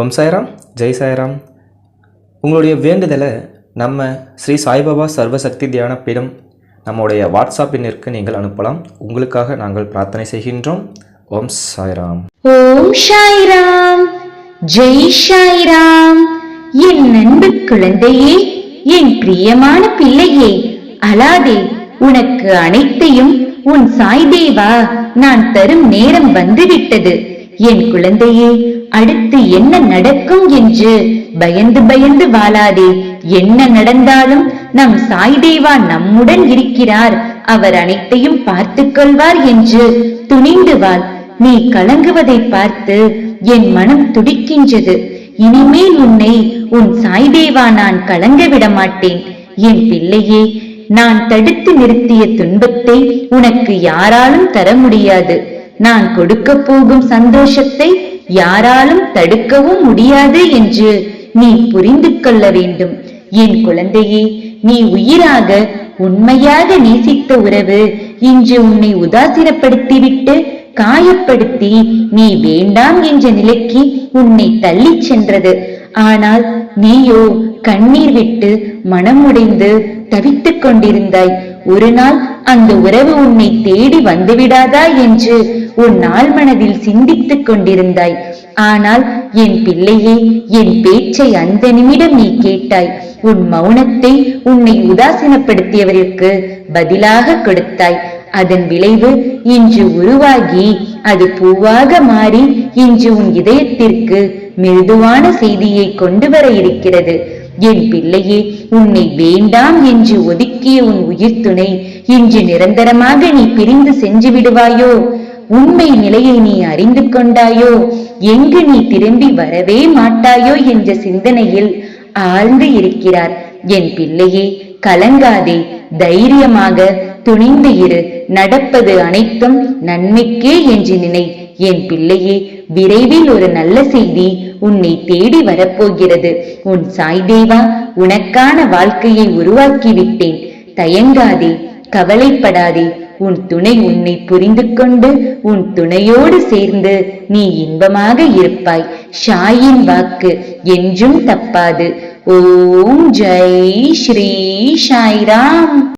ஓம் சாய்ராம் ஜெய் சாய்ராம். உங்களுடைய வேண்டுதலை நம்ம ஸ்ரீ சாய்பாபா சர்வசக்தி தியான பீடம் நம்முடைய வாட்ஸ்அப் எண்ணிற்கு நீங்கள் அனுப்பலாம். உங்களுக்காக நாங்கள் பிரார்த்தனை செய்கின்றோம். ஓம் சாய்ராம். ஓம் சாய்ராம் ஜெய் சாய்ராம். என் நண்பு குழந்தையே என் பிரியமான பிள்ளையே அலாதே உனக்கு அனைத்தையும் உன் சாய்தேவா நான் தரும் நேரம் வந்துவிட்டது. என் குழந்தையே அடுத்து என்ன நடக்கும் என்று பயந்து பயந்து வாழாதே. என்ன நடந்தாலும் நம் சாய்தேவா நம்முடன் இருக்கிறார். அவர் அனைத்தையும் பார்த்துக் கொள்வார் என்று துணிந்து வாழ் நீ கலங்குவதை பார்த்து என் மனம் துடிக்கின்றது. இனிமேல் உன்னை உன் சாய்தேவா நான் கலங்க விட மாட்டேன் என் பிள்ளையே நான் தடுத்து நிறுத்திய துன்பத்தை உனக்கு யாராலும் தர முடியாது. நான் கொடுக்க போகும் சந்தோஷத்தை யாராலும் தடுக்கவும் முடியாது என்று நீ புரிந்து கொள்ள வேண்டும். என் குழந்தையே நீ உயிராக உண்மையாக நேசித்த உறவு இன்று உன்னை உதாசீனப்படுத்திவிட்டு காயப்படுத்தி நீ வேண்டாம் என்ற நிலைக்கு உன்னை தள்ளிச் சென்றது. ஆனால் நீயோ கண்ணீர் விட்டு மனமுடைந்து தவித்துக் கொண்டிருந்தாய். ஒரு நாள் அந்த உறவு உன்னை தேடி வந்துவிடாதா என்று உன் நாள் மனதில் சிந்தித்துக் கொண்டிருந்தாய். ஆனால் என் பிள்ளையே என் பேச்சை அந்த நிமிடம் நீ கேட்டாய். உன் மௌனத்தை உன்னை உதாசீனப்படுத்தியவருக்கு பதிலாக கொடுத்தாய். அதன் விளைவு இன்று உருவாகி அது பூவாக மாறி இன்று உன் இதயத்திற்கு மிருதுவான செய்தியை கொண்டு வர இருக்கிறது. என் பிள்ளையே உன்னை வேண்டாம் என்று ஒதுக்கிய உன் உயிர் துணை இன்று நிரந்தரமாக நீ பிரிந்து சென்று விடுவாயோ? உண்மை நிலையை நீ அறிந்து கொண்டாயோ? எங்கு நீ திரும்பி வரவே மாட்டாயோ என்ற சிந்தனையில் ஆழ்ந்து இருக்கிறார். என் பிள்ளையே கலங்காதே தைரியமாக துணிந்து இரு நடப்பது அனைத்தும் நன்மைக்கே என்று நினை. என் பிள்ளையே விரைவில் ஒரு நல்ல செய்தி உன்னை தேடி வரப்போகிறது. உன் சாய்தேவா உனக்கான வாழ்க்கையை உருவாக்கி விட்டேன் தயங்காதே கவலைப்படாதே. உன் துணை உன்னை புரிந்து கொண்டு உன் துணையோடு சேர்ந்து நீ இன்பமாக இருப்பாய். ஷாயின் வாக்கு என்றும் தப்பாது. ஓம் ஜெய் ஸ்ரீ சாய்ராம்.